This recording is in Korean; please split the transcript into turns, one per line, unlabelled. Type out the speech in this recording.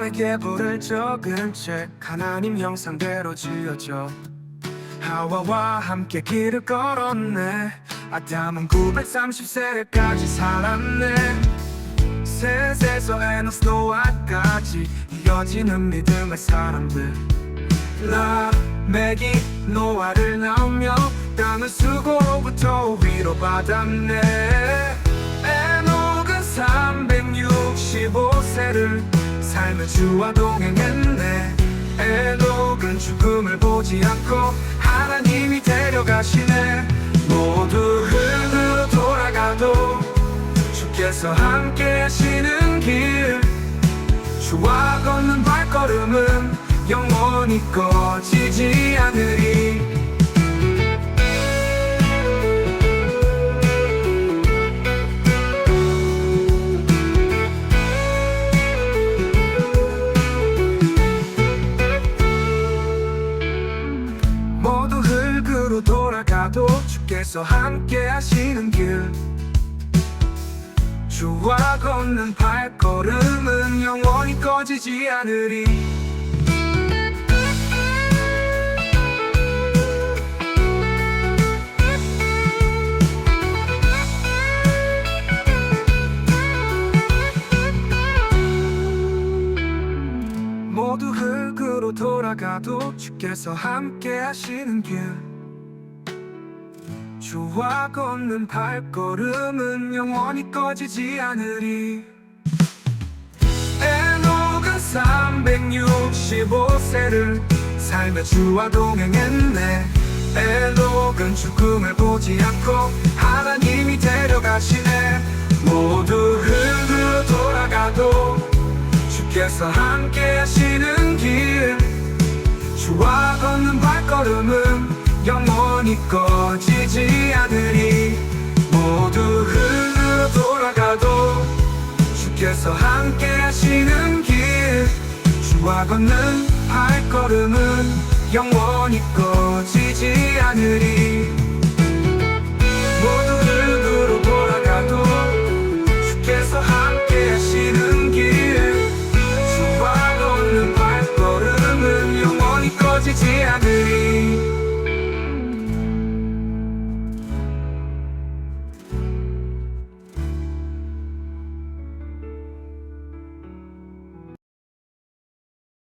아담의 계보를 적은 책 하나님 형상대로 지어져 하와와 함께 길을 걸었네. 아담은 930세까지 살았네. 셋에서 에노스 노아까지 이어지는 믿음의 사람들. 라멕이 노아를 낳으며 땅을 수고로부터 위로 받았네 삶의 주와 동행했네. 에녹은 죽음을 보지 않고 하나님이 데려가시네. 모두 흙으로 돌아가도 주께서 함께 하시는 길. 주와 걷는 발걸음은 영원히 꺼지지 않으리 흙으로 돌아가도 주께서 함께 하시는 길. 주와 걷는 발걸음은 영원히 꺼지지 않으리. 모두 흙으로 돌아가도 주께서 함께 하시는 길 주와 걷는 발걸음은 영원히 꺼지지 않으리. 에녹은 365세를 삶의 주와 동행했네. 에녹은 죽음을 보지 않고 하나님이 데려가시네. 모두 흙으로 돌아가도 주께서 함께 하시 꺼지지 않으리 모두 흙으로 돌아가도 주께서 함께 하시는 길 주와 걷는 발걸음은 영원히 꺼지지 않으리